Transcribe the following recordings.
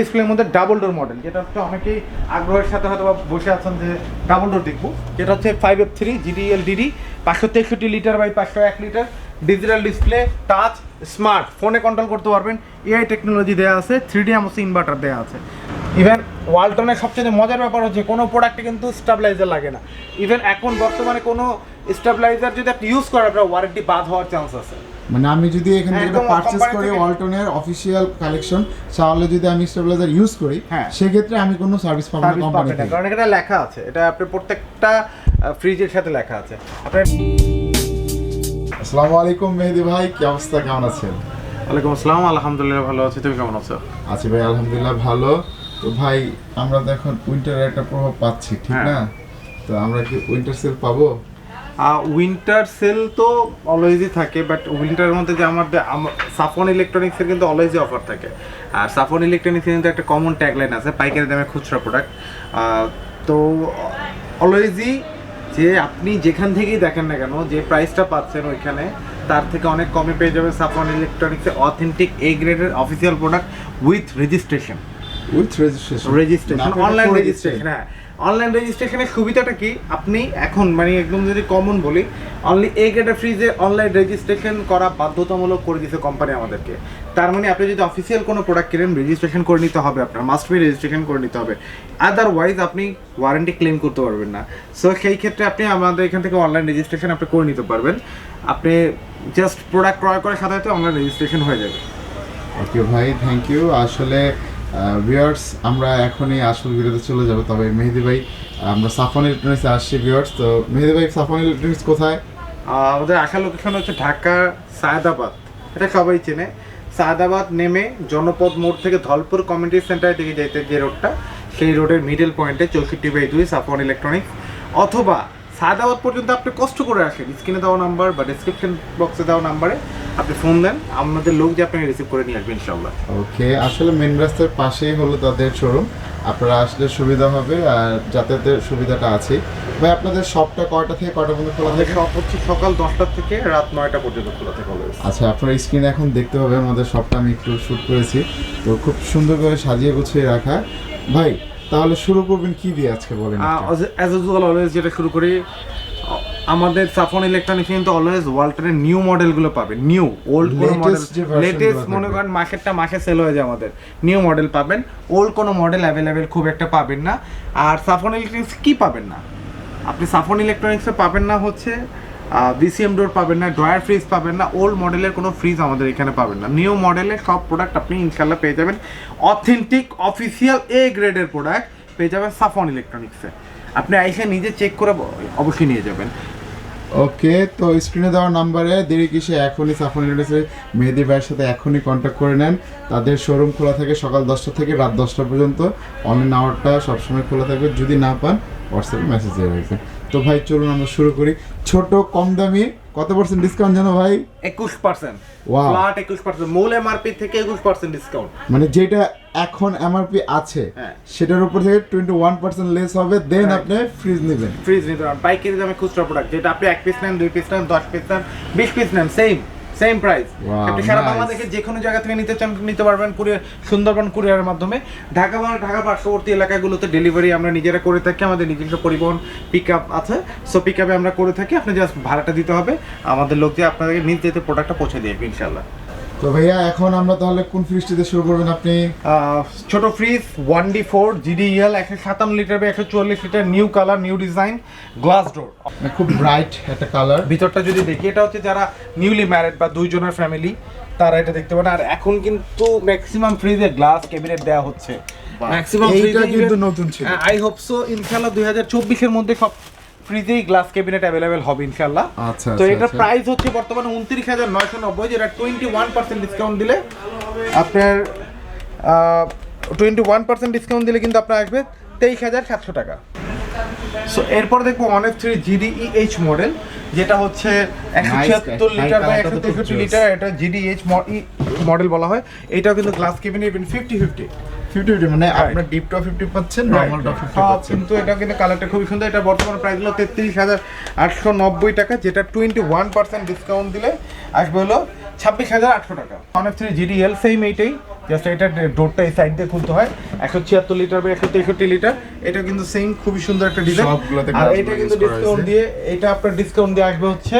ডিসপ্লের মধ্যে double door model যেটা হচ্ছে অনেকেই আগ্রহের সাথে হয়তো বসে আছেন যে ডাবল ডোর দেখব। যেটা হচ্ছে five F three GDL DD পাঁচশো তেষট্টি লিটার বাই পাঁচশো এক litre digital display touch smart ফোনে কন্ট্রোল করতে পারবেন। এআই টেকনোলজি দেওয়া আছে থ্রি ডি এমসি ইনভার্টার দেওয়া আছে। ইভেন ওয়ালটনের সবচেয়ে মজার ব্যাপার হচ্ছে কোনো প্রোডাক্টে কিন্তু স্টাবলাইজার লাগে না। ইভেন এখন বর্তমানে কোনো স্টাবলাইজার যদি আপনি ইউজ করেন, আপনার ওয়ারেন্টি বাদ হওয়ার চান্স আছে। মানে আমি যদি এখান থেকে পারচেজ করি ওয়ালটনের অফিসিয়াল কালেকশন তাহলে যদি আমি স্টেবিলাইজার ইউজ করি হ্যাঁ। সেক্ষেত্রে আমি কোনো সার্ভিস পাবো না কোম্পানি থেকে। কারণ এখানে লেখা আছে। এটা আপনার প্রত্যেকটা ফ্রিজের সাথে লেখা আছে। আপনার আসসালামু আলাইকুম মেহেদি ভাই কি অবস্থা? কেমন আছেন? ওয়ালাইকুম আসসালাম আলহামদুলিল্লাহ ভালো আছি। তুমি কেমন আছো? আছি ভাই আলহামদুলিল্লাহ ভালো। তো ভাই আমরা তো এখন উইন্টারের একটা প্রভাব পাচ্ছি ঠিক হ্যাঁ। না? তো আমরা কি উইন্টার সেল পাবো? উইন্টার সেল তো অলওয়েজই থাকে বাট উইন্টারের মধ্যে যে আমাদের সাফন ইলেকট্রনিক্সের কিন্তু অলওয়েজই অফার থাকে। আর সাফন ইলেকট্রনিক্সের কিন্তু একটা কমন ট্যাগলাইন আছে পাইকারি দামে খুচরা প্রোডাক্ট তো অলওয়েজই যে আপনি যেখান থেকেই দেখেন না কেন যে প্রাইসটা পাচ্ছেন ওইখানে তার থেকে অনেক কমে পেয়ে যাবেন সাফন ইলেকট্রনিক্সের অথেন্টিক এ গ্রেডের official product with registration with registration registration online registration হ্যাঁ। অনলাইন রেজিস্ট্রেশনের সুবিধাটা কি? আপনি এখন মানে একদম যদি কমন বলি অনলি এ গ্রেডের ফ্রিজে অনলাইন রেজিস্ট্রেশন করা বাধ্যতামূলক করে দিয়েছে কোম্পানি আমাদেরকে। তার মানে আপনি যদি অফিসিয়াল কোনো প্রোডাক্ট কিনেন রেজিস্ট্রেশন করে নিতে হবে আপনার মাস্ট বি রেজিস্ট্রেশন করে নিতে হবে। আদারওয়াইজ আপনি ওয়ারেন্টি ক্লেম করতে পারবেন না। সো সেই ক্ষেত্রে আপনি আমাদের এখান থেকে অনলাইন রেজিস্ট্রেশন আপনি করে নিতে পারবেন। আপনি জাস্ট প্রোডাক্ট ক্রয় করার সাথে সাথে অনলাইন রেজিস্ট্রেশন হয়ে যাবে। ওকে ভাই থ্যাংক ইউ আসলে ভিউয়ার্স আমরা এখনই আসল ভিডিওতে চলে যাব। তবে মেহেদি ভাই, আমরা সাফন ইলেকট্রনিক্সে আসছি ভিউয়ার্স তো মেহেদি ভাই সাফন ইলেকট্রনিক্স কোথায়? আমাদের আসার লোকেশন হচ্ছে ঢাকা, সায়দাবাদ। এটা সবাই চেনে। সায়দাবাদ নেমে জনপদ মোড় থেকে ধলপুর কমিউনিটি সেন্টারের দিকে যেতে যে রোডটা সেই রোডের মিডল পয়েন্টে চৌষট্টি বাই দুই সাফন ইলেকট্রনিক্স অথবা সায়দাবাদ পর্যন্ত আপনি কষ্ট করে আসেন। স্ক্রিনে দেওয়া নাম্বার বা ডিসক্রিপশন বক্সে দেওয়া নাম্বারে আপনি ফোন দেন আমাদের লোক যে আপনাকে রিসিভ করে নিয়ে আসবে ইনশাল্লাহ ওকে আসলে মেন রাস্তার পাশেই হলো তাদের শোরুম আপনারা আসলে সুবিধা হবে আর যাতায়াতের সুবিধাটা আছে। ভাই আপনাদের শপটা কয়টা থেকে কয়টা পর্যন্ত খোলা থাকে? শপ হচ্ছে সকাল দশটা থেকে রাত নয়টা পর্যন্ত খোলা থাকে আচ্ছা আপনারা স্ক্রিনে এখন দেখতে পাবেন আমাদের শপটা আমি একটু শ্যুট করেছি। তো খুব সুন্দর করে সাজিয়ে গুছিয়ে রাখা। ভাই তাহলে শুরু করবেন কি দিয়ে আজকে বলেন। অ্যাজ ইউজুয়াল অলওয়েজ যেটা শুরু করি আমাদের সাফন ইলেকট্রনিক্স কিন্তু অলওয়েজ ওয়ালটনের নিউ মডেলগুলো পাবেন নিউ ওল্ড কোনো মডেল লেটেস্ট মনে করেন মাসেরটা মাসে সেল হয়ে যায় আমাদের নিউ মডেল পাবেন ওল্ড কোনো মডেল অ্যাভেলেবেল খুব একটা পাবেন না। আর সাফন ইলেকট্রনিক্স কি পাবেন না? আপনি সাফন ইলেকট্রনিক্সে পাবেন না হচ্ছে বিসিএম ডোর পাবেন না ড্রয়ার ফ্রিজ পাবেন না ওল্ড মডেলের কোনো ফ্রিজ আমাদের এখানে পাবেন না। নিউ মডেলের সব প্রোডাক্ট আপনি ইনশাল্লাহ পেয়ে যাবেন। অথেন্টিক অফিসিয়াল এ গ্রেডের প্রোডাক্ট পেয়ে যাবেন সাফন ইলেকট্রনিক্সে আপনি এসে নিজে চেক করে অবশ্যই নিয়ে যাবেন। ওকে, তো স্ক্রিনে দেওয়ার নাম্বারে দেরি কিসে, এখনই সাফন ইলেকট্রিক্সের মেহেদি ভাইয়ের সাথে এখনই কন্ট্যাক্ট করে নেন। তাদের শোরুম খোলা থাকে সকাল দশটা থেকে রাত দশটা পর্যন্ত। অনলাইন আওয়ারটা সবসময় খোলা থাকবে। যদি না পান হোয়াটসঅ্যাপে মেসেজ দেওয়া হয়েছে তো ভাই, চলুন আমরা শুরু করি। ছোট, কম দামি কত পার্সেন্ট ডিসকাউন্ট জানো ভাই? একুশ পার্সেন্ট Wow. ফ্ল্যাট একুশ পার্সেন্ট মূল এমআরপি থেকে একুশ পার্সেন্ট ডিসকাউন্ট মানে যেটা এখন এমআরপি আছে হ্যাঁ। সেটার উপর থেকে টোয়েন্টি ওয়ান পার্সেন্ট লেস হবে দেন আপনি ফ্রিজ নেবেন। ফ্রিজ নিতে পারেন পাইকারি দামে খুচরা প্রোডাক্ট যেটা আপনি এক পিস নেন দুই পিস নেন দশ পিস নেন বিশ পিস নেন সেম সেম প্রাইস আপনি সারা বাংলাদেশে যে কোনো জায়গা থেকে নিতে চান নিতে পারবেন কুরিয়ার সুন্দরবন কুরিয়ারের মাধ্যমে। ঢাকা বা ঢাকা পার্শ্ববর্তী এলাকাগুলোতে ডেলিভারি আমরা নিজেরা করে থাকি আমাদের নিজস্ব পরিবহন পিক আপ আছে। সো পিক আপে আমরা করে থাকি আপনি জাস্ট ভাড়াটা দিতে হবে। আমাদের লোক দিয়ে আপনাদের নিজ যেতে প্রোডাক্টটা পৌঁছে দিয়ে ইনশাল্লাহ তো ভাইয়া এখন আমরা তাহলে কোন ফ্রিজটিতে শুরু করবেন আপনি? ছোট fridge one D four GDL একশো সাতান্ন লিটার বা একশো চুয়াল্লিশ litre new colour new design glass door খুব ব্রাইট একটা কালার ভিতরটা যদি দেখি এটা হচ্ছে যারা নিউলি ম্যারেড বা দুইজনের ফ্যামিলি তারা এটা দেখতে পারেন। আর এখন কিন্তু ম্যাক্সিমাম ফ্রিজে গ্লাস ক্যাবিনেট দেওয়া হচ্ছে। ম্যাক্সিমাম এইটা কিন্তু নতুন ছিল। আই হোপ সো ইনশাআল্লাহ দুই হাজার চব্বিশের মধ্যে সব ফ্রিজেই গ্লাস ক্যাবিনেট অ্যাভেলেবেল হবে ইনশাআল্লাহ। আচ্ছা, তো আচ্ছা, এটার আচ্ছা। প্রাইস হচ্ছে বর্তমানে উনত্রিশ হাজার নয়শো নব্বই যেটা টোয়েন্টি ওয়ান পার্সেন্ট ডিসকাউন্ট দিলে আপনার টোয়েন্টি ওয়ান পার্সেন্ট ডিসকাউন্ট দিলে কিন্তু আপনার আসবে তেইশ হাজার সাতশো টাকা। সো এরপর দেখব এফ থ্রি জিডিইএইচ মডেল যেটা হচ্ছে একশো ছিয়াত্তর লিটার বা একশো তেষট্টি লিটার এটা জিডিএইচ মডেল বলা হয়। এটাও কিন্তু গ্লাস কেবিনে even fifty fifty fifty fifty মানে Right. আপনার ডিপটা ফিফটি পাচ্ছেন নর্মালটা ফিফটি সব পাচ্ছেন। কিন্তু এটা কিন্তু কালারটা খুবই সুন্দর। এটা বর্তমান প্রাইস হলো তেত্রিশ হাজার আটশো নব্বই টাকা যেটা টোয়েন্টি ওয়ান পার্সেন্ট ডিসকাউন্ট দিলে আসবে হলো ছাব্বিশ হাজার আটশো টাকা। One F three GDL same এইটাই। জাস্ট এটা ডোরটা এই সাইড দিয়ে খুলতে হয়। একশো ছিয়াত্তর লিটার বা একশো তেষট্টি লিটার এটা কিন্তু সেম খুবই সুন্দর একটা ডিজাইন আর এটা কিন্তু ডিসকাউন্ট দিয়ে এটা আপনার ডিসকাউন্ট দিয়ে আসবে হচ্ছে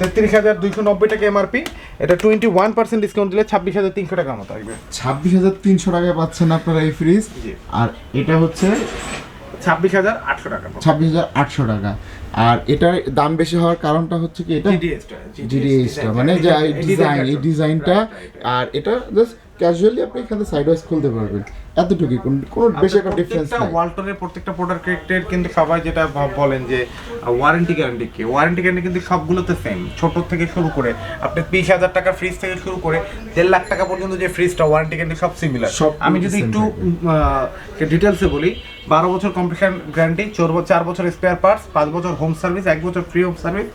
তেত্রিশ হাজার দুইশো নব্বই টাকা এমআরপি এটা টোয়েন্টি ওয়ান পার্সেন্ট ডিসকাউন্ট দিলে ছাব্বিশ হাজার তিনশো টাকার মতো আসবে ছাব্বিশ হাজার তিনশো টাকায় পাচ্ছেন আপনারা এই ফ্রিজ আর এটা হচ্ছে ছাব্বিশ হাজার আটশো টাকা ছাব্বিশ হাজার আটশো টাকা আর এটার দাম বেশি হওয়ার কারণটা হচ্ছে কি এটা জিডিএসটা মানে যে ডিজাইন এই ডিজাইনটা আর এটা জাস্ট ক্যাজুয়ালি আপনি এখানে সাইড ওয়াইজ খুলতে পারবেন এতটুকুই কোনো বেশি একটা ডিফারেন্স নাই। ওয়ালটনের প্রত্যেকটা প্রোডাক্টের কিন্তু সবাই যেটা বলেন যে ওয়ারেন্টি গ্যারান্টি কি? ওয়ারেন্টি গ্যারান্টি কিন্তু সবগুলোতে সেম ছোট থেকে শুরু করে আপনি হাজার টাকা ফ্রিজ থেকে শুরু করে দেড় লাখ টাকা পর্যন্ত যে ফ্রিজটা ওয়ারেন্টি গ্যারান্টি সব সিমিলার আমি যদি একটু ডিটেলসে বলি বারো বছর কম্পিউটার গ্যারান্টি চোর চার বছর স্পেয়ার পার্টস পাঁচ বছর হোম সার্ভিস এক বছর ফ্রি হোম সার্ভিস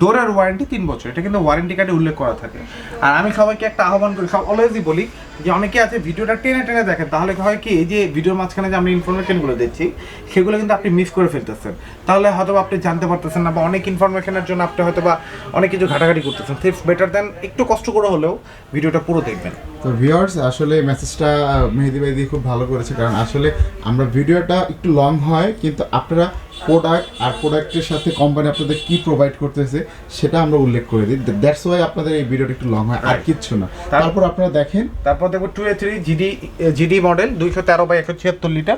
ডোরের ওয়ারেন্টি তিন বছর। এটা কিন্তু ওয়ারেন্টি কার্ডে উল্লেখ করা থাকে। আর আমি সবাইকে একটা আহ্বান করি সব অলওয়েজই বলি যে অনেকে আছে ভিডিওটা টেনে টেনে দেখেন তাহলে হয় কি, এই যে ভিডিওর মাঝখানে যে আমি ইনফরমেশনগুলো দিচ্ছি, সেগুলো কিন্তু আপনি মিস করে ফেলতেছেন। তাহলে হয়তো আপনি জানতে পারতেছেন না বা অনেক ইনফরমেশনের জন্য আপনি হয়তো বা অনেক কিছু ঘাটাঘাটি করতেছেন। সেটস বেটার দেন একটু কষ্ট করে হলেও ভিডিওটা পুরো দেখবেন। তো ভিউয়ার্স আসলে মেসেজটা মেহেদি ভাই দিয়ে খুব ভালো করেছে। কারণ আসলে আমরা ভিডিওটা একটু লং হয়, কিন্তু আপনারা প্রোডাক্ট আর প্রোডাক্টের সাথে কোম্পানি আপনাদের কি প্রোভাইড করতেছে সেটা আমরা উল্লেখ করে দিই। দ্যাটস ওয়াই আপনাদের এই ভিডিওটা একটু লং হয় আর কিছু কিচ্ছু না। তার- তারপর আপনারা দেখেন। তারপর দেখব two A three GD GD model দুইশো তেরো বাই একশো ছিয়াত্তর লিটার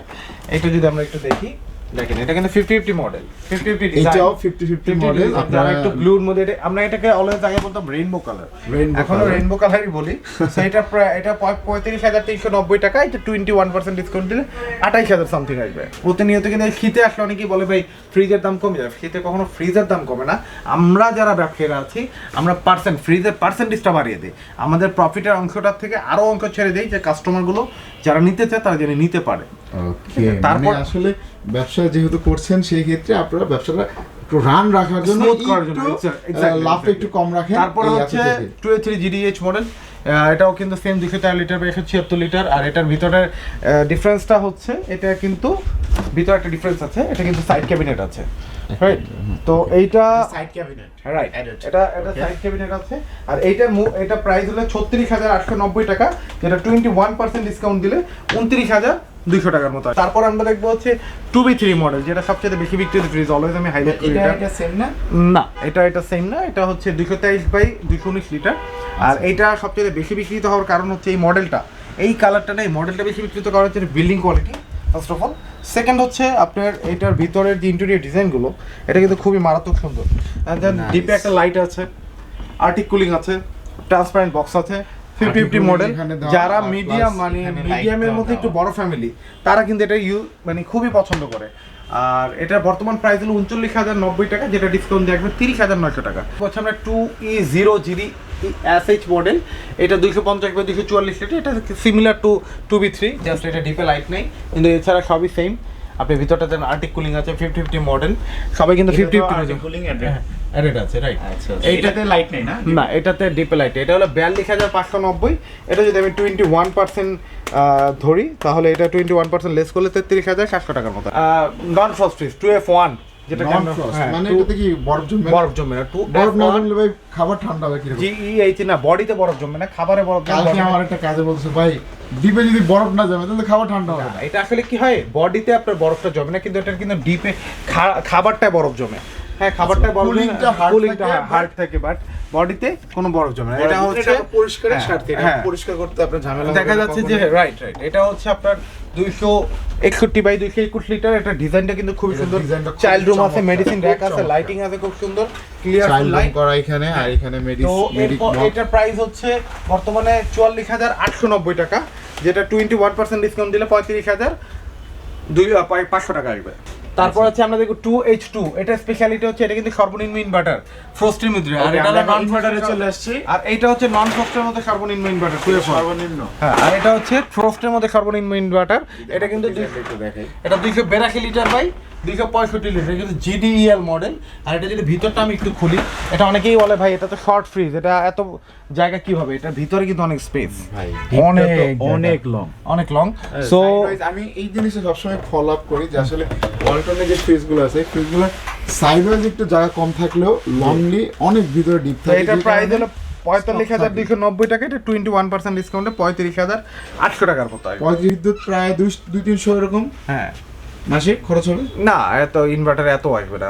এটা যদি আমরা একটু দেখি। দেখেন এটা কিন্তু fifty fifty model fifty fifty এটাও ফিফটি ফিফটি মডেল আপনারা একটু ব্লুর মধ্যে আমরা এটাকে অলওয়েজ আগে বলতাম রেইনবো কালার এখনও। রেইনবো কালারই বলি। এটা প্রায় এটা পঁয়- পঁয়ত্রিশ হাজার তিনশো নব্বই টাকা এটা টোয়েন্টি ওয়ান পার্সেন্ট ডিসকাউন্ট দিলে আঠাইশ হাজার সামথিং আসবে। প্রতিনিয়ত কিন্তু শীতে আসলে অনেকেই বলে ভাই ফ্রিজের দাম কমে যাবে। শীতে কখনো ফ্রিজের দাম কমে না। আমরা যারা ব্যবসায়ীরা আছি আমরা পার্সেন্ট ফ্রিজের পার্সেন্টেজটা বাড়িয়ে দিই। আমাদের প্রফিটের অংশটার থেকে আরও অঙ্ক ছেড়ে দিই যে কাস্টমারগুলো যারা নিতে চায় তারা যেন নিতে পারে। তারপর- তারপর আসলে ব্যবসা যেহেতু করছেন সেই ক্ষেত্রে আপনারা ব্যবসাটা একটু রান রাখার জন্য Smooth করার জন্য, একটু, কম রাখেন তারপরে হচ্ছে two A three GDH model এটাও কিন্তু সেম দুশো তেরো লিটার বা একশো ছিয়াত্তর লিটার আর এটার ভিতরে ডিফারেন্সটা হচ্ছে এটা কিন্তু ভিতরে একটা ডিফারেন্স আছে এটা কিন্তু সাইড ক্যাবিনেট আছে। রাইট তো এইটা সাইড ক্যাবিনেট রাইট এটা এটা সাইড ক্যাবিনেট আছে। আর এইটা এটা প্রাইস হলো ছত্রিশ হাজার আটশো নব্বই টাকা যেটা টোয়েন্টি ওয়ান পার্সেন্ট ডিসকাউন্ট দিলে উনত্রিশ হাজার দুইশো টাকার মতো তারপর আমরা দেখব হচ্ছে টু বি থ্রি মডেল যেটা সবচেয়ে বেশি বিক্রি ফ্রিজ অলওয়েজ আমি হাইলাইট করি এটা এটা। এটা সেম না? না এটা এটা সেম না এটা হচ্ছে দুশো তেইশ বাই দুশো উনিশ লিটার। আর এইটা সবচেয়ে বেশি বিক্রিত হওয়ার কারণ হচ্ছে এই মডেলটা এই কালারটা না এই মডেলটা বেশি বিক্রিত করার হচ্ছে building quality first of all second হচ্ছে আপনার এটার ভিতরের যে ইন্টেরিয়র ডিজাইনগুলো এটা কিন্তু খুবই মারাত্মক সুন্দর. ডিপে একটা লাইট আছে আর্টিক কুলিং আছে ট্রান্সপারেন্ট বক্স আছে ফিফটি ফিফটি মডেল যারা মিডিয়াম মানে মিডিয়ামের মধ্যে একটু বড় ফ্যামিলি তারা কিন্তু এটা ইউ মানে খুবই পছন্দ করে। আর এটা বর্তমান প্রাইস হলো উনচল্লিশ হাজার নব্বই টাকা যেটা ডিসকাউন্ট দিয়ে আসবে তিরিশ হাজার নয়শো টাকা। হচ্ছে আমরা two E zero GD S H model. এটা দুইশো পঞ্চাশ বা দুইশো চুয়াল্লিশ লিটার এটা similar to two B three just এটা ডিপে লাইট নেই। কিন্তু এছাড়া সবই সেম আপনি ভিতরটাতে আর্টিক কুলিং আছে ফিফটি ফিফটি মডেল সবাই কিন্তু ফিফটি ফিফটি কুলিং অ্যাডেড আছে রাইট এইটাতে লাইট নেই না? না এটাতে ডিপে লাইট এটা হলো বিয়াল্লিশ হাজার পাঁচশো নব্বই। এটা যদি আমি টোয়েন্টি ওয়ান পার্সেন্ট ধরি তাহলে এটা টোয়েন্টি ওয়ান পার্সেন্ট লেস করলে তেত্রিশ হাজার সাতশো টাকার মতো। Non frost two F one যেটা মানে এটাতে কি বরফ জমবে বরফ জমে না। বরফ না জমলে ভাই খাবার ঠান্ডা হবে কীরকম? জি এইচ না বডিতে বরফ জমে না খাবারে বরফ কালকে আমার একটা কাজে বলছে ভাই ডিপে যদি বরফ না জমে তাহলে খাবার ঠান্ডা হবে না। এটা আসলে কি হয় বডিতে আপনার বরফটা জমে না কিন্তু এটা কিন্তু ডিপে খাবারটায় বরফ জমে। হ্যাঁ খাবারটায় বরফ coolingটা কুলিংটা থাকে, হার্ড থাকে বাট বডিতে কোনো বরফ জমে না। এটা হচ্ছে পরিষ্কারের হ্যাঁ, স্বার্থে হ্যাঁ। পরিষ্কার করতে আপনার ঝামেলা দেখা যাচ্ছে যে রাইট রাইট এটা হচ্ছে আপনার দুইশো একষট্টি বাই দুইশো একুশ লিটার এটা ডিজাইনটা কিন্তু খুবই সুন্দর। চাইল্ড রুম আছে মেডিসিন খুব র্যাক আছে লাইটিং আছে খুব সুন্দর ক্লিয়ার লাইট করা এখানে আর এখানে মেডিসিন এটার প্রাইস হচ্ছে বর্তমানে চুয়াল্লিশ হাজার আটশো নব্বই টাকা যেটা টোয়েন্টি ওয়ান পার্সেন্ট ডিসকাউন্ট দিলে পঁয়ত্রিশ হাজার দুই পাঁচশো টাকা আসবে। তারপর হচ্ছে আমরা দেখো টু এইচ টু এটা স্পেশালিটি হচ্ছে এটা কিন্তু সর্বনিম্ন ইনভার্টার ফ্রস্টের মধ্যে আর এটা নন inverter-এ চলে আসছে। আর এটা হচ্ছে নন ফ্রস্টের মধ্যে সর্বনিম্ন ইনভার্টার টু সর্বনিম্ন। হ্যাঁ আর এটা হচ্ছে ফ্রস্টের মধ্যে সর্বনিম্ন ইনভার্টার এটা কিন্তু দেখাই। এটা দুইশো বেরাশি লিটার বাই। দুইশো পঁয়ষট্টি লিটার কিন্তু জিডিএল মডেল আর এটা যদি ভিতরটা আমি একটু খুলি এটা অনেকেই বলে ভাই এটা তো শর্ট ফ্রিজ এটা এত জায়গা কি হবে এটার ভিতরে কিন্তু অনেক স্পেস অনেক অনেক লং অনেক লং সো আমি এই জিনিসটা সবসময় ফলো আপ করি যে আসলে ওয়ালটনের যে ফ্রিজগুলো আছে ফ্রিজগুলো সাইড ওয়াইজ একটু জায়গা কম থাকলেও লংলি অনেক ভিতরে ডিপ থাকে। এটার যে প্রাইস হলো পঁয়তাল্লিশ হাজার দুইশো নব্বই টাকা এটা টোয়েন্টি ওয়ান পার্সেন্ট ডিসকাউন্টে পঁয়ত্রিশ হাজার আটশো টাকার মতো। বিদ্যুৎ প্রায় দুই দুই তিনশো এরকম। হ্যাঁ। মাসিক খরচ হবে? না এত ইনভার্টার এত আসবে না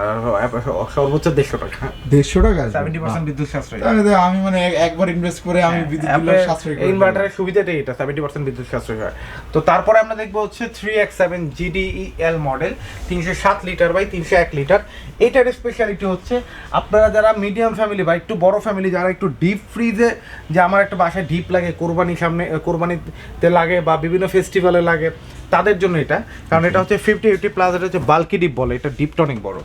সর্বোচ্চ দেড়শো টাকা। দেড়শো টাকা? সেভেন্টি পার্সেন্ট বিদ্যুৎ সাশ্রয়। আমি মানে একবার ইনভেস্ট করে আমি বিদ্যুৎ সাশ্রয় ইনভার্টারের সুবিধাটাই এটা সেভেন্টি পার্সেন্ট বিদ্যুৎ সাশ্রয় হয়। তো তারপরে আমরা দেখব হচ্ছে three X seven GDEL model তিনশো সাত লিটার বাই তিনশো এক লিটার এটার স্পেশালিটি হচ্ছে আপনারা যারা মিডিয়াম ফ্যামিলি বা একটু বড় ফ্যামিলি যারা একটু ডিপ ফ্রিজে যে আমার একটা বাসায় ডিপ লাগে কোরবানি সামনে কোরবানিতে লাগে বা বিভিন্ন ফেস্টিভ্যালে লাগে তাদের জন্য এটা। কারণ এটা হচ্ছে ফিফটি এইটি প্লাস এটা হচ্ছে বাল্কি ডিপ বলে এটা ডিপটা অনেক বড়।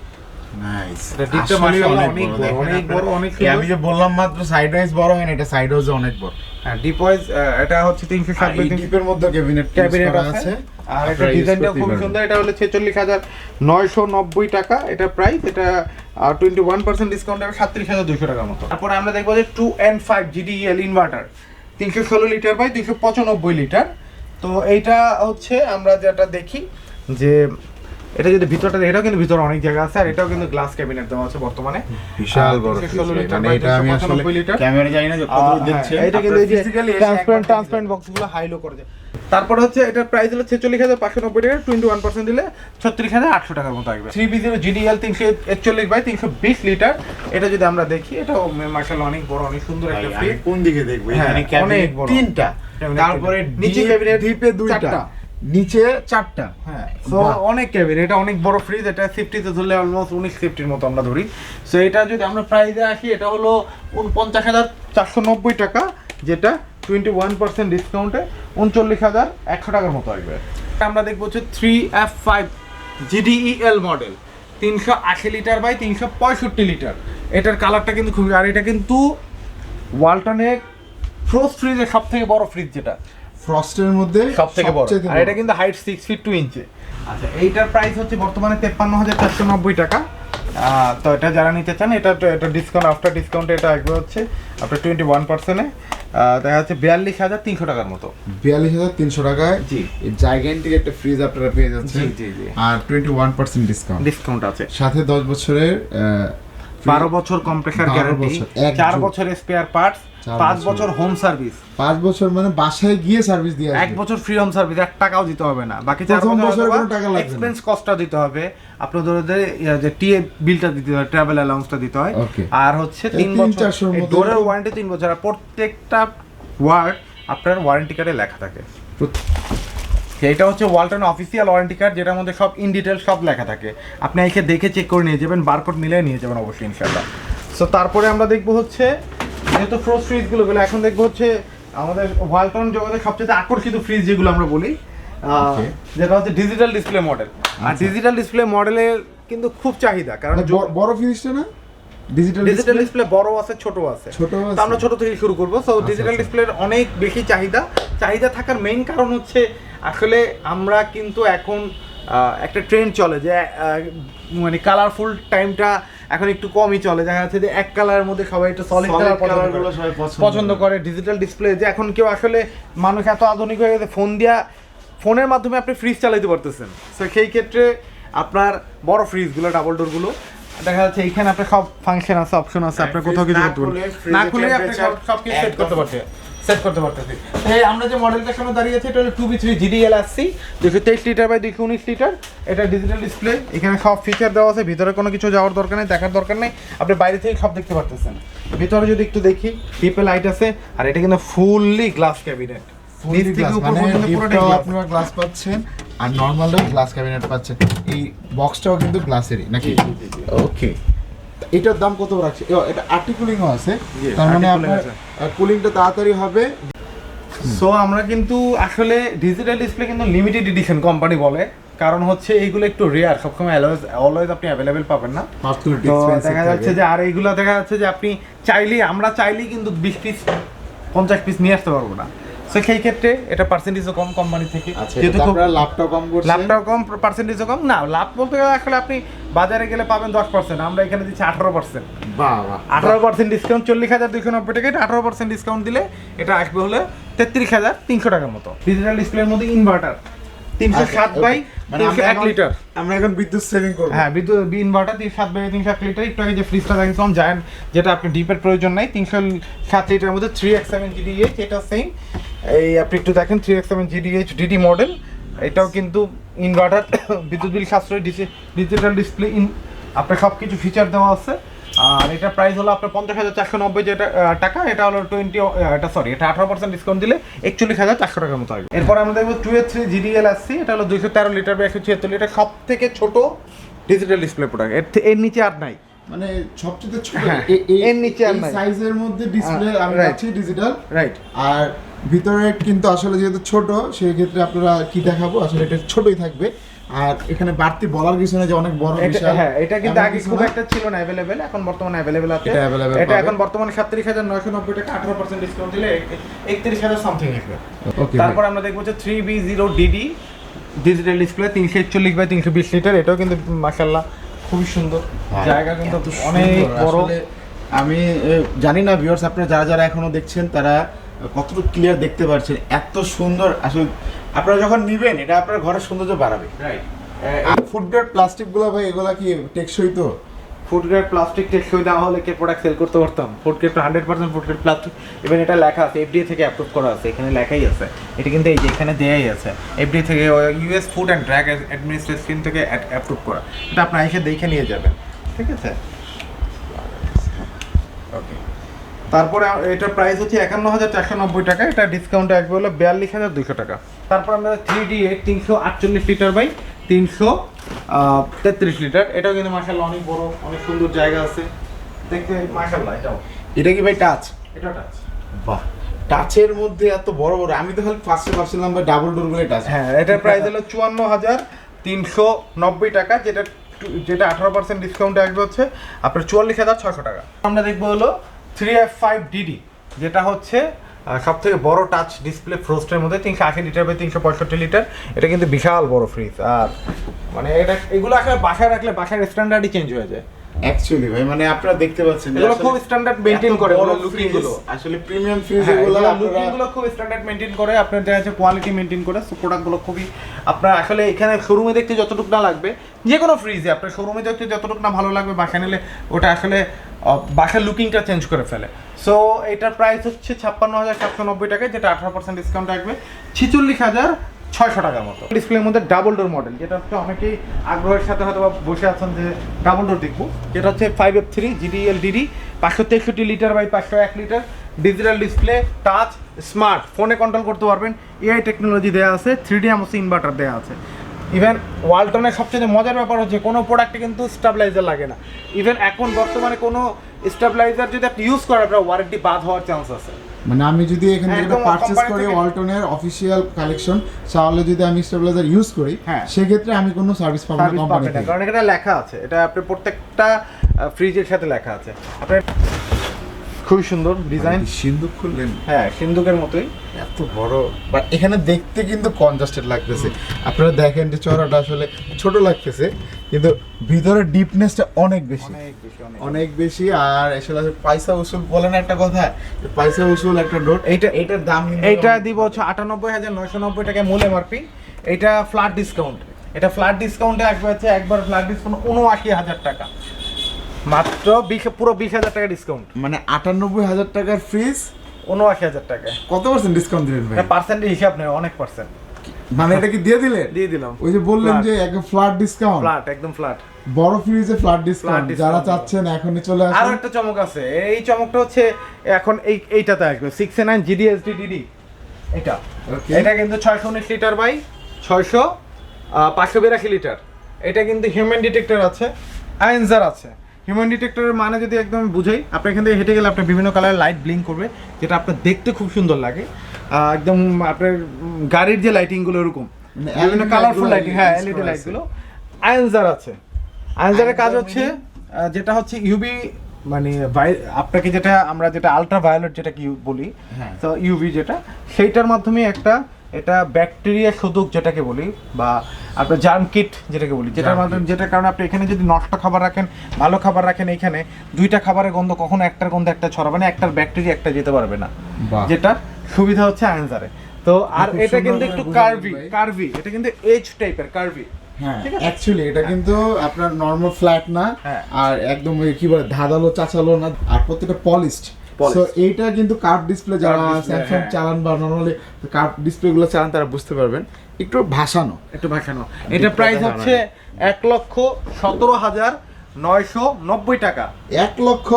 অনেক বড় অনেক বড় অনেক সুন্দর। আমি যে বললাম মাত্র সাইড ওয়াইজ বড় হয় না এটা সাইড ওয়াইজ অনেক বড়। হ্যাঁ ডিপ ওয়াইজ এটা হচ্ছে তিনশো সাত বাই এই তিনশো ডিপের মধ্যে ক্যাবিনেট ক্যাবিনেট আছে। আর এটা ডিজাইনটা খুব সুন্দর। এটা হলো ছেচল্লিশ হাজার নয়শো নব্বই টাকা। এটা প্রাইস এটা টোয়েন্টি ওয়ান পার্সেন্ট ডিসকাউন্ট হবে সাতত্রিশ হাজার দুশো টাকার মতো। তারপরে আমরা দেখব যে two and five GDL inverter তিনশো ষোলো লিটার বাই তিনশো পঁচানব্বই লিটার তো এইটা হচ্ছে আমরা যেটা দেখি যে এটা যদি ভিতরটা দেখি, এটাও কিন্তু ভিতরে অনেক জায়গা আছে আর এটাও কিন্তু গ্লাস ক্যাবিনেট দেওয়া আছে বর্তমানে। বিশাল বড় মানে এটা আমি আসলে ক্যামেরা জানি না যে কত দিচ্ছে এটা কিন্তু এই যে ফিজিক্যালি ট্রান্সপারেন্ট ট্রান্সপারেন্ট বক্সগুলো হাই লো করে দেয়। তারপরে হচ্ছে এটার প্রাইস হলো ছেচল্লিশ হাজার পাঁচশো নব্বই টাকা টোয়েন্টি ওয়ান পার্সেন্ট দিলে ছত্রিশ হাজার আটশো টাকার মতো আসবে। থ্রি বি জিরো জিডিএল তিনশো একচল্লিশ বাই তিনশো বিশ লিটার এটা যদি আমরা দেখি এটাও মার্শাল অনেক বড় অনেক সুন্দর একটা কোন দিকে দেখব? হ্যাঁ, এখানে ক্যাবিনেট অনেক বড়। তিনটা। তারপরে নিচে ক্যাবিনেট ডিপে দুইটা। নিচে চারটা। হ্যাঁ। সো অনেক ক্যাবিন এটা অনেক বড় ফ্রিজ এটা সেফটিতে ধরলে অলমোস্ট উনিশ সেফটির মতো আমরা ধরি। সো এটা যদি আমরা প্রাইসে আসি এটা হলো উনপঞ্চাশ হাজার চারশো নব্বই টাকা যেটা টোয়েন্টি ওয়ান পার্সেন্ট ডিসকাউন্টে উনচল্লিশ হাজার একশো টাকার মতো আসবে। আমরা দেখব হচ্ছে three F five GDEL model তিনশো আশি লিটার বাই তিনশো পঁয়ষট্টি লিটার এটার কালারটা কিন্তু খুবই আর এটা কিন্তু ওয়ালটনের ফ্রোস্ট ফ্রিজের সব থেকে বড় ফ্রিজ যেটা? ফ্রস্টের মধ্যে সব থেকে বড় আর এটা কিন্তু height six feet two inch আচ্ছা এইটার প্রাইস হচ্ছে বর্তমানে তেপ্পান্ন হাজার চারশো নব্বই টাকা। তো এটা যারা নিতে চান এটা এটা ডিসকাউন্ট আফটার ডিসকাউন্টে এটা আসবে হচ্ছে আপনার টোয়েন্টি ওয়ান পার্সেন্টে দেখা যাচ্ছে বিয়াল্লিশ হাজার তিনশো টাকার মতো। বিয়াল্লিশ হাজার তিনশো টাকায় জি। জাইগেন্টিক একটা ফ্রিজ আপনারা পেয়ে যাচ্ছেন। জি, জি। আর twenty one percent discount discount আছে। সাথে দশ বছরের বারো বছর কম্প্রেসার গ্যারান্টি চার। বছরের স্পেয়ার পার্টস পাঁচ বছর। হোম সার্ভিস পাঁচ বছর মানে বাসায় গিয়ে সার্ভিস দিয়ে এক বছর ফ্রি হোম সার্ভিস এক টাকাও দিতে হবে না। বাকি চার বছর টাকা লাগবে এক্সপেন্স কস্টটা দিতে হবে। আপনাদের যে টিএ বিলটা দিতে হয় ট্রাভেল অ্যালাউন্সটা দিতে হয়। আর হচ্ছে তিন বছর ডোরের ওয়ারেন্টি তিন বছর। আর প্রত্যেকটা ওয়ার্ড আপনার ওয়ারেন্টি কার্ডে লেখা থাকে। এটা হচ্ছে ওয়ালটন অফিসিয়াল ওয়ারেন্টি কার্ড যেটার মধ্যে সব ইন ডিটেল সব লেখা থাকে। আপনি এসে দেখে চেক করে নিয়ে যাবেন বারকোড মিলিয়ে নিয়ে যাবেন অবশ্যই ইনশাল্লাহ সো তারপরে আমরা দেখব হচ্ছে যেহেতু ফ্রোজ ফ্রিজগুলো গুলো এখন দেখব হচ্ছে আমাদের ওয়ালটন জগতে সবচেয়ে আকর্ষিত ফ্রিজ যেগুলো আমরা বলি যেটা হচ্ছে ডিজিটাল ডিসপ্লে মডেল আর ডিজিটাল ডিসপ্লে মডেলের কিন্তু খুব চাহিদা কারণ মানে বড়- ফ্রিজটা না? ডিজিটাল ডিজিটাল ডিসপ্লে বড় আছে ছোট আছে। ছোট আছে? আমরা ছোট থেকে শুরু করব। So digital. ডিসপ্লের অনেক বেশি চাহিদা। চাহিদা থাকার মেইন কারণ হচ্ছে আসলে আমরা কিন্তু এখন একটা ট্রেন্ড চলে যে মানে কালারফুল টাইমটা এখন একটু কমই চলে। দেখা যাচ্ছে যে এক কালারের মধ্যে সবাই একটু সলিড কালার পছন্দ করে। সবাই পছন্দ পছন্দ করে। ডিজিটাল ডিসপ্লে যে এখন কেউ আসলে মানুষ এত আধুনিক হয়ে গেছে ফোন দিয়া ফোনের মাধ্যমে আপনি ফ্রিজ চালাতে পারতেছেন। সো সেই ক্ষেত্রে আপনার বড় ফ্রিজগুলো ডাবল ডোরগুলো দেখা যাচ্ছে এইখানে আপনার সব ফাংশন আছে অপশন আছে আপনার কোথাও কিছু না করতে পারবেন। খুলে না খুলে আপনি সব সব কিছু সেট করতে পারছেন সেট করতে পারতেছি। এই আমরা যে মডেলটার সামনে দাঁড়িয়ে আছি এটা হলো টু বি থ্রি জিডিএল আসছি দুশো তেইশ লিটার বাই দুশো উনিশ লিটার এটা ডিজিটাল ডিসপ্লে এখানে সব ফিচার দেওয়া আছে। ভিতরে কোনো কিছু যাওয়ার দরকার নেই দেখার দরকার নেই। আপনি বাইরে থেকে সব দেখতে পারতেছেন। ভিতরে যদি একটু দেখি ডিপে লাইট আছে আর এটা কিন্তু fully glass cabinet fully glass মানে ডিপটাও আপনারা গ্লাস পাচ্ছেন আর নর্মালটাও গ্লাস ক্যাবিনেট পাচ্ছেন। এই বক্সটাও কিন্তু গ্লাসেরই নাকি। ওকে এটার দাম কত রাখছে? এটা আর্টি কুলিংও আছে তার মানে আপনার কুলিংটা তাড়াতাড়ি হবে। সো আমরা কিন্তু আসলে ডিজিটাল ডিসপ্লে কিন্তু লিমিটেড এডিশন কোম্পানি বলে। কারণ হচ্ছে এইগুলো একটু রেয়ার সবসময় অলওয়েজ অলওয়েজ আপনি অ্যাভেলেবেল পাবেন না। তো দেখা যাচ্ছে যে আর এইগুলো দেখা যাচ্ছে যে আপনি চাইলেই আমরা চাইলেই কিন্তু বিশ পিস পঞ্চাশ পিস নিয়ে আসতে পারব না। সো সেই ক্ষেত্রে এটা পার্সেন্টেজও কম কোম্পানি থেকে। আচ্ছা যেহেতু লাভটাও কম লাভটাও কম পার্সেন্টেজও কম। না লাভ বলতে গেলে আসলে আপনি বাজারে গেলে পাবেন দশ পার্সেন্ট আমরা এখানে দিচ্ছি আঠারো পার্সেন্ট আঠারো পার্সেন্ট ডিসকাউন্ট চল্লিশ হাজার দুশো নব্বই টাকা। আঠারো পার্সেন্ট ডিসকাউন্ট দিলে এটা আসবে হলে তেত্রিশ হাজার তিনশো টাকার মতো। ডিজিটাল ডিসপ্লের মধ্যে ইনভার্টার তিনশো সাত আচ্ছা, বাই মানে তিনশো এক লিটার আমরা এখন বিদ্যুৎ সেভিং করব। হ্যাঁ বিদ্যুৎ ইনভার্টার দিয়ে সাত বাই তিনশো এক লিটার একটু আগে যে ফ্রিজটা দেখছিলাম জায়ান্ট যেটা আপনি ডিপের প্রয়োজন নাই তিনশো সাত লিটারের মধ্যে থ্রি এক্স সেভেন জিডিএইচ এটা সেম এই আপনি একটু দেখেন three X seven GDH DD model এটাও কিন্তু ইনভার্টার বিদ্যুৎ বিল সাশ্রয় ডিজিটাল ডিসপ্লে ইন আপনার সব কিছু ফিচার দেওয়া আছে। আর এটা প্রাইস হলো আপনার পঞ্চাশ হাজার চারশো নব্বই যেটা টাকা এটা হলো টোয়েন্টি এটা সরি এটা আঠারো পার্সেন্ট ডিসকাউন্ট দিলে একচল্লিশ হাজার চারশো টাকার মতো আসবে। এরপর আমরা দেখব টু এ থ্রি জিডিএল আসছি এটা হলো দুইশো তেরো লিটার বা একশো ছিয়াত্তর লিটার সব থেকে ছোট ডিজিটাল ডিসপ্লে প্রোডাক্টের এর নিচে আর নাই। মানে সবচেয়ে ছোট হ্যাঁ, এর নিচে আর নাই। সাইজের মধ্যে ডিসপ্লে আমি. রাখছি ডিজিটাল রাইট আর ভিতরে কিন্তু আসলে যেহেতু ছোট সেই ক্ষেত্রে আপনারা কি দেখাবো? আসলে এটা ছোটই থাকবে। আর এখানে বাড়তি বলার কিছু না যে অনেক বড় এটা হ্যাঁ এটা কিন্তু আগে খুব একটা ছিল না অ্যাভেলেবেল এখন বর্তমানে অ্যাভেলেবেল আছে। এটা available এটা এখন বর্তমানে সাতত্রিশ হাজার নয়শো নব্বই টাকা আঠারো পার্সেন্ট ডিসকাউন্ট দিলে একত্রিশ হাজার সামথিং আসবে তারপর আমরা দেখব যে three B zero DD digital display তিনশো একচল্লিশ বাই তিনশো বিশ লিটার এটাও কিন্তু মাসাল্লাহ খুবই সুন্দর। জায়গা কিন্তু অনেক বড়। আমি জানি না ভিউয়ার্স আপনারা যারা যারা এখনও দেখছেন তারা কতটুকু ক্লিয়ার দেখতে পাচ্ছেন এত সুন্দর আসলে আপনারা যখন নিবেন এটা আপনার ঘরের সৌন্দর্য বাড়াবে। রাইট ফুড গ্রেড প্লাস্টিকগুলো ভাই এগুলা কি টেকসই তো? ফুড গ্রেড প্লাস্টিক টেকসই দেওয়া হলে কে প্রোডাক্ট সেল করতে পারতাম? Food grade hundred percent food grade plastic even এটা লেখা আছে এফডিএ থেকে অ্যাপ্রুভ করা আছে এখানে লেখাই আছে। এটা কিন্তু এই যে এখানে দেয়াই আছে। এফডিএ থেকে US food and drug administration থেকে অ্যাপ্রুভ করা। এটা আপনার এসে দেখে নিয়ে যাবেন। ঠিক আছে ওকে তারপরে এটা এটার প্রাইস হচ্ছে একান্ন হাজার চারশো নব্বই টাকা। এটা ডিসকাউন্ট আসবে হলো বিয়াল্লিশ হাজার দুশো টাকা। তারপর আমরা থ্রি ডি এ তিনশো আটচল্লিশ লিটার বাই তিনশো তেত্রিশ লিটার এটাও কিন্তু মার্শাল্লাহ অনেক বড় অনেক সুন্দর জায়গা আছে। দেখতে মার্শাল্লাহ এটাও। এটা কি ভাই টাচ এটা টাচ বাহ টাচের মধ্যে এত বড় বড় আমি তো খালি ফার্স্টে ভাবছিলাম ভাই ডাবল ডোরগুলো টাচ হ্যাঁ এটার প্রাইস হলো চুয়ান্ন হাজার তিনশো নব্বই টাকা যেটা যেটা আঠারো পার্সেন্ট ডিসকাউন্টে আসবে হচ্ছে আপনার চুয়াল্লিশ হাজার ছশো টাকা। আমরা দেখব হলো থ্রি এফ ফাইভ ডিডি যেটা হচ্ছে সব থেকে বড় টাচ ডিসপ্লে ফ্রোস্টের মধ্যে তিনশো আশি লিটার বাই তিনশো পঁয়ষট্টি লিটার এটা কিন্তু বিশাল বড় ফ্রিজ আর মানে এটা এগুলো আসলে বাসায় রাখলে বাসার স্ট্যান্ডার্ডই চেঞ্জ হয়ে যায়। অ্যাকচুয়ালি ভাই মানে আপনারা দেখতে পাচ্ছেন এগুলো খুব স্ট্যান্ডার্ড করে লুকিংগুলো। আসলে প্রিমিয়াম ফ্রিজ এগুলো looking গুলো খুব স্ট্যান্ডার্ড মেনটেন করে আপনার দেখা যাচ্ছে কোয়ালিটি মেনটেন করে প্রোডাক্টগুলো খুবই আপনার আসলে এখানে শোরুমে দেখতে যতটুকু না লাগবে যে কোনো ফ্রিজে আপনার শোরুমে দেখতে যতটুকু না ভালো লাগবে বাসায় নিলে ওটা আসলে বাসার লুকিংটা চেঞ্জ করে ফেলে। সো এটার প্রাইস হচ্ছে ছাপ্পান্ন হাজার সাতশো নব্বই টাকায় যেটা আঠারো পার্সেন্ট ডিসকাউন্ট থাকবে ছিচল্লিশ হাজার ছয়শো টাকার মতো। ডিসপ্লের মধ্যে ডাবল ডোর মডেল যেটা হচ্ছে অনেকেই আগ্রহের সাথে হয়তো বসে আছেন যে ডাবল ডোর দেখব। যেটা হচ্ছে five F three GDL DD পাঁচশো তেষট্টি লিটার বাই পাঁচশো এক litre digital display touch smart ফোনে কন্ট্রোল করতে পারবেন। এআই টেকনোলজি দেওয়া আছে থ্রি ডি এমসি ইনভার্টার দেওয়া আছে। ইভেন ওয়ালটনের সবচেয়ে মজার ব্যাপার হচ্ছে কোনো প্রোডাক্টে কিন্তু স্টাবলাইজার লাগে না। ইভেন এখন বর্তমানে কোনো স্টাবলাইজার যদি আপনি ইউজ করেন আপনার ওয়ারেন্টি বাদ হওয়ার চান্স আছে। মানে আমি যদি এখান একদম পারচেজ করি ওয়ালটনের অফিসিয়াল কালেকশন তাহলে যদি আমি স্টেবিলাইজার ইউজ করি হ্যাঁ। সেক্ষেত্রে আমি কোনো সার্ভিস পাবো না কোম্পানি থেকে। কারণ এটা লেখা আছে। এটা আপনার প্রত্যেকটা ফ্রিজের সাথে লেখা আছে। আপনার খুবই সুন্দর ডিজাইন। সিন্ধুক খুললেন? হ্যাঁ সিন্ধুকের মতোই। এত বড়। বাট এখানে দেখতে কিন্তু কনজাস্টেড লাগতেছে। আপনারা দেখেন যে চড়াটা আসলে ছোট লাগতেছে কিন্তু ভিতরে ডিপনেসটা অনেক বেশি। অনেক বেশি অনেক অনেক বেশি আর আসলে পয়সা উসুল বলেন একটা কথা পয়সা উসুল একটা ডোট এইটা- এইটার দাম এইটা দিব হচ্ছে আটানব্বই হাজার নয়শো নব্বই টাকায় মূল এমআরপি এটা ফ্ল্যাট ডিসকাউন্ট এটা ফ্ল্যাট ডিসকাউন্টে আসবে হচ্ছে একবার ফ্ল্যাট ডিসকাউন্ট উনআশি হাজার টাকা। মাত্র বিশ পুরো বিশ হাজার টাকা ডিসকাউন্ট মানে আটানব্বই হাজার টাকার ফ্রিজ উনআশি হাজার টাকা। কত পার্সেন্ট ডিসকাউন্ট দিলেন ভাই? পার্সেন্টের হিসাব নেই অনেক পার্সেন্ট মানে এটা কি দিয়ে দিলেন? দিয়ে দিলাম। ওই যে বললেন যে একদম ফ্ল্যাট ডিসকাউন্ট ফ্ল্যাট একদম ফ্ল্যাট বড় ফ্রিজে ফ্ল্যাট ডিসকাউন্ট যারা চাচ্ছেন এখনই চলে আরও আসুন একটা চমক আছে। এই চমকটা হচ্ছে এখন এই এইটাতে আসবে। Six A nine GDSD DD এটা. এটা কিন্তু ছয়শো উনিশ লিটার বাই ছয়শো পাঁচশো বিরাশি লিটার এটা কিন্তু হিউম্যান ডিটেক্টর আছে আয়েন্সার আছে। হিউম্যান ডিটেক্টরের মানে যদি একদম বুঝাই আপনি এখান থেকে হেঁটে গেলে আপনার বিভিন্ন কালারের লাইট ব্লিঙ্ক করবে যেটা আপনার দেখতে খুব সুন্দর লাগে। একদম আপনার গাড়ির যে লাইটিংগুলো এরকম মানে বিভিন্ন কালারফুল লাইটিং হ্যাঁ এলইডি লাইটগুলো আয়েন্সার আছে। আয়েন্সারের কাজ হচ্ছে যেটা হচ্ছে ইউবি মানে আপনাকে যেটা আমরা যেটা আলট্রা ভায়োলেট যেটা কি বলি হ্যাঁ। তো ইউভি যেটা সেইটার মাধ্যমে একটা এটা ব্যাকটেরিয়া শোধক যেটাকে বলি বা আপনার জার্ম কিট যেটাকে বলি যেটার মাধ্যমে যেটার কারণে আপনি এখানে যদি নষ্ট খাবার রাখেন ভালো খাবার রাখেন এখানে দুইটা খাবারের গন্ধ কখনো একটার গন্ধ একটা ছড়াবে না একটার ব্যাকটেরিয়া একটা যেতে পারবে না। যেটা সুবিধা হচ্ছে আনসারে। তো আর এটা কিন্তু একটু কার্ভি কার্ভি এটা কিন্তু এজ টাইপের কার্ভি হ্যাঁ অ্যাকচুয়ালি এটা কিন্তু আপনার নর্মাল ফ্ল্যাট না হ্যাঁ। আর একদম কি বলে ধাঁধালো চাচালো না আর প্রত্যেকটা পলিশড. সো এইটা কিন্তু কার্ভ ডিসপ্লে যারা স্যামসাং। চালান বা নর্মালি কার্ভ ডিসপ্লে গুলো চালান তারা বুঝতে পারবেন। একটু ভাসানো। একটু ভাসানো। এটা প্রাইস হচ্ছে এক লক্ষ সতেরো হাজার নয়শো নব্বই টাকা। এক লক্ষ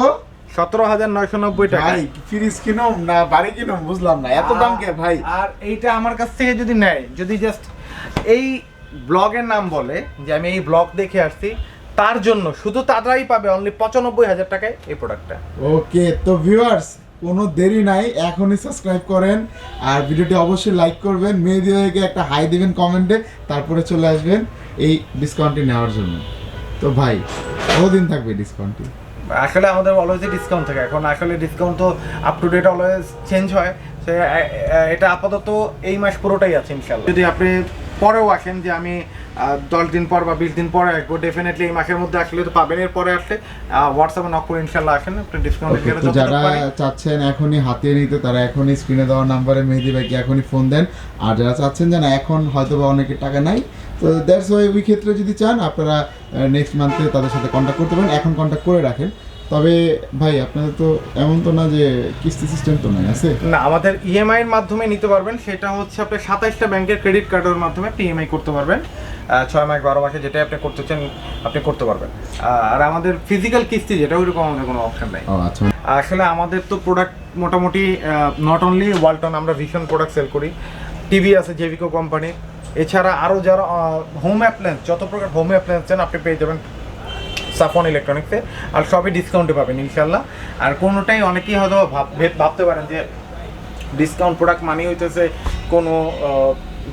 সতেরো হাজার নয়শো নব্বই টাকা। ভাই ফ্রিজ কিনুম না বাড়ি কিনুম বুঝলাম না। এত দাম কে ভাই? আর এইটা আমার কাছ থেকে যদি নেয় যদি জাস্ট এই ব্লগের নাম বলে যে আমি এই ব্লগ দেখে আসছি তার জন্য শুধু তারাই পাবে অনলি পঁচানব্বই হাজার টাকায় এই প্রোডাক্টটা ওকে তো ভিউয়ার্স কোনো দেরি নাই এখনই সাবস্ক্রাইব করেন আর ভিডিওটি অবশ্যই লাইক করবেন মেহেদি ভাইকে একটা হাই দিবেন কমেন্টে তারপরে চলে আসবেন এই ডিসকাউন্টটি নেওয়ার জন্য। তো ভাই কতদিন থাকবে ডিসকাউন্টটি আসলে আমাদের অলওয়েজই ডিসকাউন্ট থাকে এখন আসলে ডিসকাউন্ট তো up to date always change হয় সে এটা আপাতত এই মাস পুরোটাই আছে ইনশাল্লাহ যদি আপনি পরেও আসেন যে আমি দশ দিন পর বা বিশ দিন পরে আসব। ডেফিনেটলি এই মাসের মধ্যে আসলে তো পাবেন। এর পরে আসলে হোয়াটসঅ্যাপে নক করে ইনশাল্লাহ আসেন। আপনি ডিসকাউন্ট যারা চাচ্ছেন এখনই হাতিয়ে নিতে তারা এখনই স্ক্রিনে দেওয়া নাম্বারে মেহেদি ভাইকে এখনই ফোন দেন। আর যারা চাচ্ছেন যে না এখন হয়তো বা অনেকের টাকা নাই তো দ্যাটস ওয়াই ওই ক্ষেত্রে যদি চান আপনারা নেক্সট মান্থে তাদের সাথে কন্ট্যাক্ট করতে পারেন। এখন কন্ট্যাক্ট করে রাখেন। তবে ভাই আপনাদের তো এমন তো না যে কিস্তি সিস্টেম তো নাই আছে? না আমাদের ইএমআই এর মাধ্যমে নিতে পারবেন। সেটা হচ্ছে আপনি সাতাইশটা ব্যাংকের ক্রেডিট কার্ডের মাধ্যমে আপনি ইএমআই করতে পারবেন। ছয় মাস বারো মাসে যেটা আপনি করতে চান আপনি করতে পারবেন। আর আমাদের ফিজিক্যাল কিস্তি যেটা ওইরকম আমাদের কোনো অপশন নাই। আচ্ছা। আসলে আমাদের তো প্রোডাক্ট মোটামুটি নট অনলি ওয়ালটন আমরা ভীষণ প্রোডাক্ট সেল করি। টিভি আছে জেভিকো কোম্পানি এছাড়া আরও যারা হোম অ্যাপ্লায়েন্স যত প্রকার হোম অ্যাপ্লায়েন্স চান আপনি পেয়ে যাবেন সাফন ইলেকট্রনিক্সে আর সবই ডিসকাউন্টে পাবেন ইনশাল্লাহ আর কোনোটাই অনেকেই হয়তো ভাব- ভেব- ভাবতে পারেন যে ডিসকাউন্ট প্রোডাক্ট মানে হইতেছে কোনো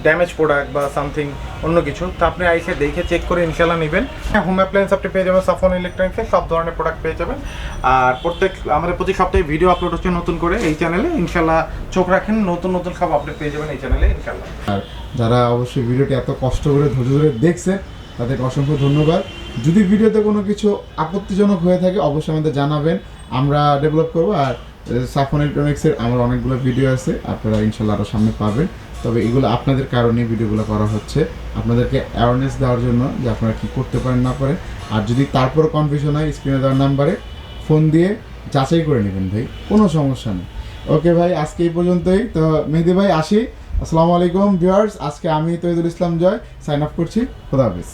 ড্যামেজ প্রোডাক্ট বা সামথিং অন্য কিছু। তো আপনি আইসে দেখে চেক করে ইনশাল্লাহ নেবেন। হ্যাঁ হোম অ্যাপ্লায়েন্স আপনি পেয়ে যাবেন সাফন ইলেকট্রনিক্সে সব ধরনের প্রোডাক্ট পেয়ে যাবেন। আর প্রত্যেক, আমাদের প্রতি সপ্তাহে ভিডিও আপলোড হচ্ছে নতুন করে এই চ্যানেলে ইনশাল্লাহ চোখ রাখেন, নতুন নতুন সব আপডেট পেয়ে যাবেন এই চ্যানেলে ইনশাল্লাহ আর যারা অবশ্যই ভিডিওটি এত কষ্ট করে, ধৈর্য ধরে দেখছে, তাদেরকে অসংখ্য ধন্যবাদ। যদি ভিডিওতে কোনো কিছু আপত্তিজনক হয়ে থাকে, অবশ্যই আমাদের জানাবেন। আমরা ডেভেলপ করব আর সাফন ইলেকট্রনিক্সের আমার অনেকগুলো ভিডিও আছে, আপনারা ইনশাল্লাহ আরও সামনে পাবেন। তবে এগুলো আপনাদের কারণে ভিডিওগুলো করা হচ্ছে। আপনাদেরকে অ্যাওয়ারনেস দেওয়ার জন্য যে আপনারা কী করতে পারেন, না পারেন। আর যদি তারপর কনফিউশন হয় স্ক্রিনে দেওয়ার নাম্বারে ফোন দিয়ে যাচাই করে নেবেন ভাই, কোনো সমস্যা নেই। ওকে ভাই, আজকে এই পর্যন্তই। তো মেহেদি ভাই, আসি। আসসালামু আলাইকুম ভিউয়ার্স আজকে আমি তৈদুল ইসলাম জয় সাইন আপ করছি। খোদা হাফিজ।